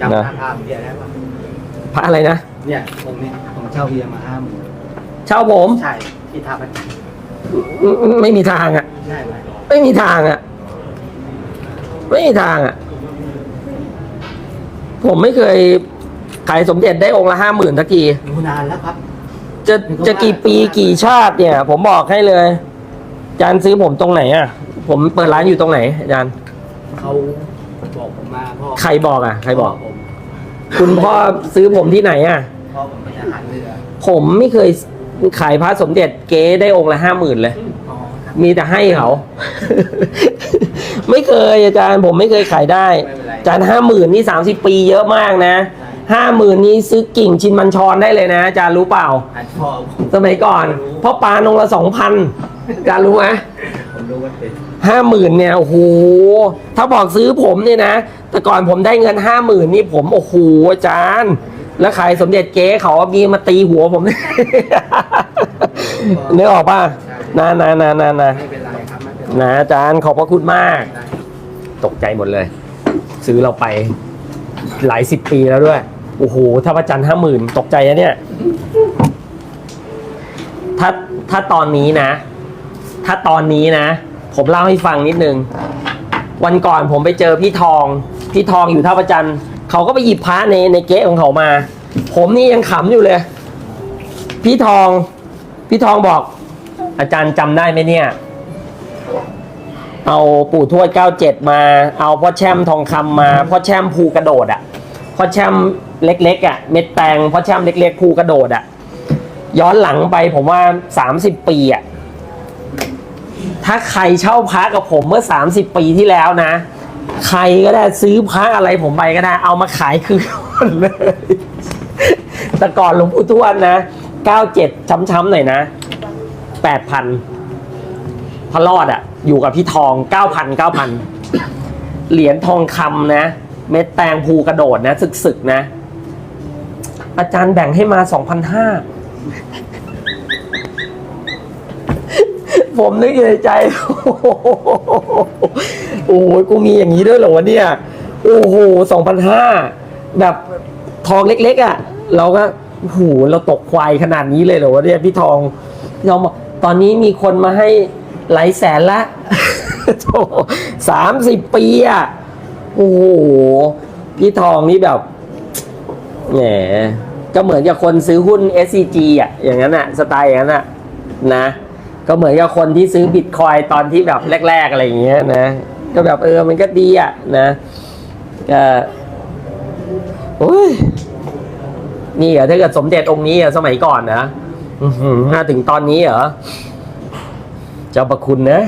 จำนะราคาเบียร์ได้ปะพระอะไรนะ เนี่ยผมเนี่ยผมเช่าเบียร์มาห้าหมื่นเช่าผม ใช่ที่ท่าประจันทร์อืมไม่มีทางอะ ใช่ไหมไม่มีทางอะ ไม่มีทางอะ ผมไม่เคยขายสมเด็จได้องค์ละห้าหมื่นสักทีรู้นานแล้วครับ จะจะกี่ปีกี่ชาติเนี่ย ผมบอกให้เลยอาจารย์ซื้อผมตรงไหนอะ ผมเปิดร้านอยู่ตรงไหนอาจารย์เขา บอกผมมาพ่อใครบอกอะ ใครบอก ผมคุณพ่อซื้อผมที่ไหนอะ พ่อผมเป็นทหารเรือผมไม่เคยขายพระสมเด็จเก๊ได้องค์ละห้าหมื่นเลย อ๋อครับมีแต่ให้เขา ไม่เคยอาจารย์ ผมไม่เคยขายได้ ไม่เป็นไรอาจารย์ห้าหมื่นนี่สามสิบปีเยอะมากนะห้าหมื่นนี่ซื้อกิ่งชินบัญชรได้เลยนะอาจารย์รู้เปล่า อันพ่อผมสมัยก่อนเพราะปลานงละสองพันอาจารย์รู้ไหม ผมรู้ว่าเป็นห้าหมื่นเนี่ยโอ้โหถ้าบอกซื้อผมเนี่ยนะ แต่ก่อนผมได้เงินห้าหมื่นนี่ผมโอ้โหอาจารย์ แล้วขายสมเด็จเก๊เขามีมาตีหัวผมนึกออกป่ะนะนะนะนะนะไม่เป็นไรครับไม่เป็นไรนะอาจารย์ขอบพระคุณมากได้ตกใจหมดเลย ซื้อเราไปหลายสิบปีแล้วด้วย โอ้โห ถ้าพระจันทร์ห้าหมื่นตกใจนะเนี่ย ถ้าถ้าตอนนี้นะ ถ้าตอนนี้นะ ผมเล่าให้ฟังนิดนึง วันก่อนผมไปเจอพี่ทอง พี่ทองอยู่ท่าประจันเขาก็ไปหยิบพระในในเก๊ะของเขามา ผมนี่ยังขำอยู่เลย พี่ทอง พี่ทองบอก อาจารย์จำได้ไหมเนี่ย เอาปู่ทวด97มา เอาพ่อแช่มทองคำมา พ่อแช่มภูกระโดดอะ่ะ พ่อแช่มเล็กๆอะ่ะ เม็ดแตงพ่อแช่มเล็กๆภูกระโดดอะ่ะ ย้อนหลังไปผมว่า30ปีอะ่ะ ถ้าใครเช่าพระกับผมเมื่อ 30 ปีที่แล้วนะ ใครก็ได้ซื้อพระอะไรผมไปก็ได้ เอามาขายคืนเลย แต่ก่อนหลวงปู่ทวดนะ 97 ช้ำๆหน่อยนะ 8,000พระรอดอะอยู่กับพี่ทอง 9,000 9,000 เหรียญทองคำนะ เม็ดแตงภูกระโดดนะ ศึกๆนะ อาจารย์แบ่งให้มา 2,500 ผมนึกอยู่ในใจ โอ้โหกูมีอย่างนี้ด้วยเหรอวะเนี่ย โอ้โห2,500แบบทองเล็ก ๆอะ่ะ เราก็โอ้โหเราตกควายขนาดนี้เลยเหรอวะเนี่ยพี่ทองพี่ทองบอกตอนนี้มีคนมาให้หลายแสนละสามสิบปีอะ่ะ โอ้โห พี่ทองนี่แบบแหมก็เหมือนกับคนซื้อหุ้น SCG อะ อย่างนั้นอะ สไตล์อย่างนั้นอะ นะ ก็เหมือนกับคนที่ซื้อบิตคอยตอนที่แบบแรก ๆ อะไรอย่างเงี้ยนะ ก็แบบเออมันก็ดีอะนะก็โอ้ยนี่เหรอถ้าเกิดสมเด็จองค์นี้เหรอสมัยก่อนนะมาถึงตอนนี้เหรอเจ้าประคุณนะ